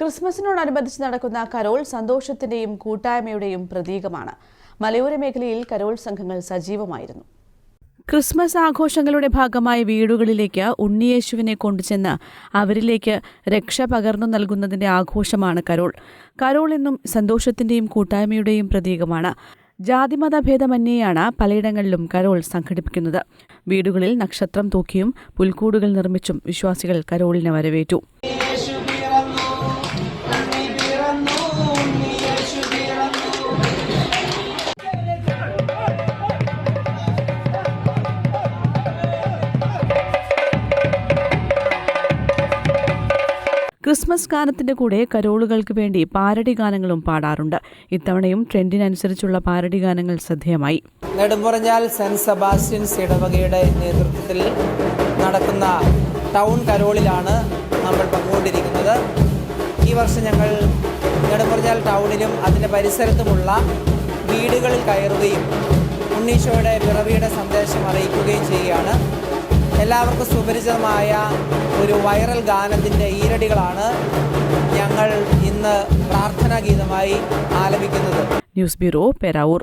ക്രിസ്മസിനോടനുബന്ധിച്ച് നടക്കുന്ന കരോൾ സന്തോഷത്തിന്റെയും കൂട്ടായ്മയുടെയും പ്രതീകമാണ്. മലയോര മേഖലയിൽ കരോൾ സംഘങ്ങൾ സജീവമായിരുന്നു. ക്രിസ്മസ് ആഘോഷങ്ങളുടെ ഭാഗമായി വീടുകളിലേക്ക് ഉണ്ണിയേശുവിനെ കൊണ്ടുചെന്ന് അവരിലേക്ക് രക്ഷ പകർന്നു നൽകുന്നതിന്റെ ആഘോഷമാണ് കരോൾ. കരോൾ എന്നും സന്തോഷത്തിന്റെയും കൂട്ടായ്മയുടെയും പ്രതീകമാണ്. ജാതിമത ഭേദമന്യേയാണ് പലയിടങ്ങളിലും കരോൾ സംഘടിപ്പിക്കുന്നത്. വീടുകളിൽ നക്ഷത്രം തൂക്കിയും പുൽക്കൂടുകൾ നിർമ്മിച്ചും വിശ്വാസികൾ കരോളിനെ വരവേറ്റു. ക്രിസ്മസ് ഗാനത്തിന്റെ കൂടെ കരോളുകൾക്ക് വേണ്ടി പാരടി ഗാനങ്ങളും പാടാറുണ്ട്. ഇത്തവണയും ട്രെൻഡിനനുസരിച്ചുള്ള പാരടി ഗാനങ്ങൾ ശ്രദ്ധേയമായി. നെടുമ്പുറഞ്ഞാൽ സെന്റ് സെബാസ്റ്റ്യൻസ് ഇടവകയുടെ നേതൃത്വത്തിൽ നടക്കുന്ന ടൗൺ കരോളിലാണ് നമ്മൾ പങ്കുകൊണ്ടിരിക്കുന്നത്. ഈ വർഷം ഞങ്ങൾ നെടുമ്പുറഞ്ഞാൽ ടൗണിലും അതിന്റെ പരിസരത്തുമുള്ള വീടുകളിൽ കയറുകയും ഉണ്ണീശോയുടെ പിറവിയുടെ സന്ദേശം അറിയിക്കുകയും ചെയ്യുകയാണ്. എല്ലാവർക്കും സുപരിചിതമായ ഒരു വൈറൽ ഗാനത്തിന്റെ ഈരടികളാണ് ഞങ്ങൾ ഇന്ന് പ്രാർത്ഥനാ ഗീതമായി ആലപിക്കുന്നത്. News bureau Peravoor.